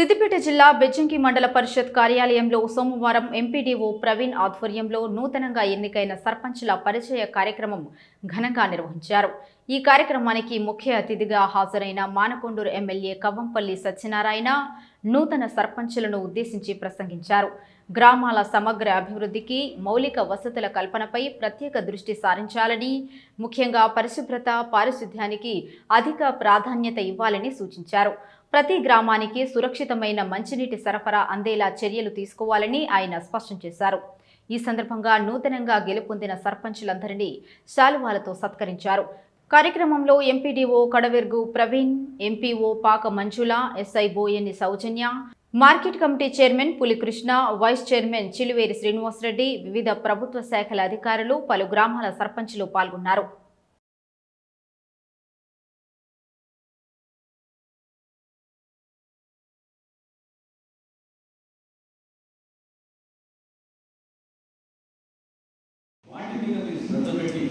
సిద్దిపేట జిల్లా బెజ్జంకి మండల పరిషత్ కార్యాలయంలో సోమవారం ఎంపీడీఓ ప్రవీణ్ ఆధ్వర్యంలో నూతనంగా ఎన్నికైన సర్పంచ్ల పరిచయ కార్యక్రమం ఘనంగా నిర్వహించారు. ఈ కార్యక్రమానికి ముఖ్య అతిథిగా హాజరైన మానకొండూరు ఎమ్మెల్యే కవ్వంపల్లి సత్యనారాయణ నూతన సర్పంచులను ఉద్దేశించి ప్రసంగించారు. గ్రామాల సమగ్ర అభివృద్ధికి మౌలిక వసతుల కల్పనపై ప్రత్యేక దృష్టి సారించాలని ముఖ్యంగా పరిశుభ్రత పారిశుద్ధ్యానికి అధిక ప్రాధాన్యత ఇవ్వాలని సూచించారు. ప్రతి గ్రామానికి సురక్షితమైన మంచినీటి సరఫరా అందేలా చర్యలు తీసుకోవాలని ఆయన స్పష్టం చేశారు. ఈ సందర్భంగా నూతనంగా గెలుపొందిన సర్పంచులందరినీ శాలువాలతో సత్కరించారు. కార్యక్రమంలో MPDO Kadavergu Praveen MPO Paka Manjula SI Boyani Soujanya market committee chairman Pulikrishna vice chairman Chiluveri Srinivasa Reddy వివిధ ప్రభుత్వ శాఖల అధికారులు పలు గ్రామాల సర్పంచ్లు పాల్గొన్నారు. వాటి మీద మీరు శ్రద్ధ పెట్టి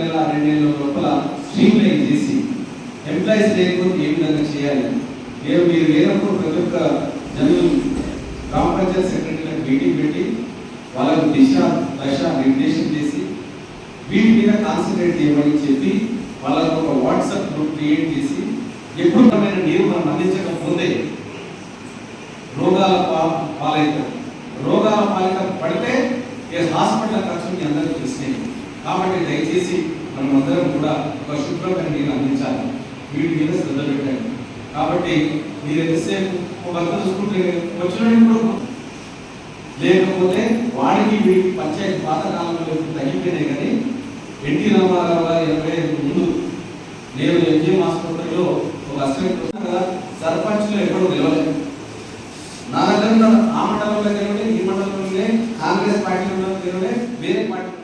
నెల రెండు నెలల లోపల స్ట్రీమ్లైన్ చేసి ఎంప్లాయీస్ లేకుండా ఏ విధంగా చేయాలి? లేదు మీరు లేనప్పుడు ప్రతి ఒక్క జనులు గ్రామ పంచాయత్ సెక్రటరీలకు మీటింగ్ పెట్టి వాళ్ళకు దిశ దశ నిర్దేశం చేసి వీటి మీద కాన్సన్ట్రేట్ చేయమని చెప్పి వాళ్ళకు ఒక వాట్సాప్ గ్రూప్ క్రియేట్ చేసి ఎప్పుడు రకమైన నీరు మనం అందించకపోతే రోగాల పా- పాలవుతాం రోగాల పాలిక పడితే ఏ హాస్పిటల్ ఖర్చులు అందరూ అందరికీ తెలిసినాయి. కాబట్టి దయచేసి మనమందరం కూడా ఒక శుభ్రమైన నీరు అందించాలి. వీటి మీద శ్రద్ధ పెట్టండి. కాబట్టి మీరు ఎంతసేపు ఒక అంత చూసుకుంటే వచ్చిన ఇప్పుడు లేకపోతే వాడికి వీడికి పంచాయతీ పాతకాలంలో తగ్గిపోయినాయి కానీ ఎన్టీ రామారావు గారు ఎనభై ఐదు ముందు నేను ఎంజిఎం ఆసుపత్రిలో ఒక అసిస్టెంట్ కదా సర్పంచ్లో ఎప్పుడూ నిలవలేదు. నా దగ్గర ఆ మండలంలో తిరగలే ఈ మండలంలో కాంగ్రెస్ పార్టీలో తిరగలే వేరే పార్టీ